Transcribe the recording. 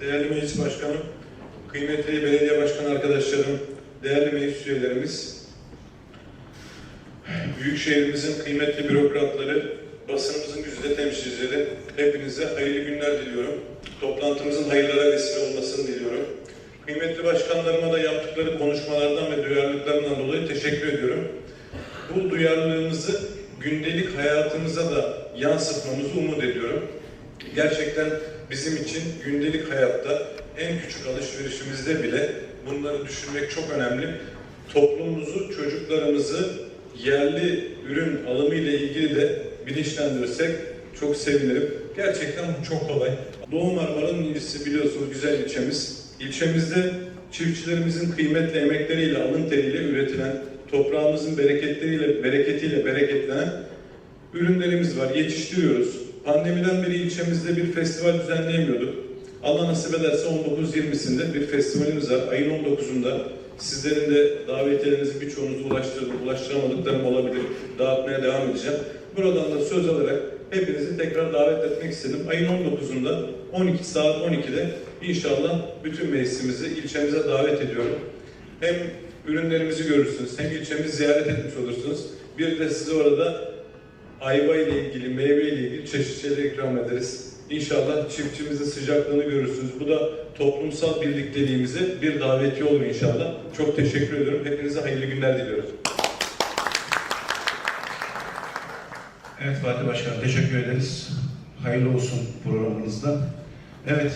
değerli meclis başkanım, kıymetli belediye başkan arkadaşlarım, değerli meclis üyelerimiz, Büyükşehirimizin kıymetli bürokratları, basınımızın güzide temsilcileri, hepinize hayırlı günler diliyorum. Toplantımızın hayırlara vesile olmasını diliyorum. Kıymetli başkanlarıma da yaptıkları konuşmalardan ve duyarlılıklarından dolayı teşekkür ediyorum. Bu duyarlılığımızı gündelik hayatımıza da yansıtmamızı umut ediyorum. Gerçekten bizim için gündelik hayatta en küçük alışverişimizde bile bunları düşünmek çok önemli. Toplumumuzu, çocuklarımızı yerli ürün alımı ile ilgili de bilinçlendirirsek çok sevinirim. Gerçekten bu çok kolay. Doğu Marmara'nın ilçesi biliyorsunuz güzel ilçemiz. İlçemizde çiftçilerimizin kıymetli emekleriyle, alın teriyle üretilen, toprağımızın bereketleriyle, bereketiyle bereketlenen ürünlerimiz var. Yetiştiriyoruz. Pandemiden beri ilçemizde bir festival düzenleyemiyorduk. Allah nasip ederse 19-20'sinde bir festivalimiz var. Ayın 19'unda sizlerin de davetiyelerinizi birçoğunuza ulaştırdım, ulaştıramadıklarım olabilir. Dağıtmaya devam edeceğim. Buradan da söz alarak hepinizi tekrar davet etmek istedim. Ayın 19'unda 12 saat 12'de inşallah bütün meclisimizi ilçemize davet ediyorum. Hem ürünlerimizi görürsünüz, hem ilçemizi ziyaret etmiş olursunuz. Bir de size orada ayva ile ilgili, meyve ile ilgili çeşit şeyler ikram ederiz. İnşallah çiftçimizin sıcaklığını görürsünüz. Bu da toplumsal birlikteliğimize bir daveti olur inşallah. Çok teşekkür ediyorum. Hepinize hayırlı günler diliyorum. Evet Fatih Başkan teşekkür ederiz. Hayırlı olsun programınızda. Evet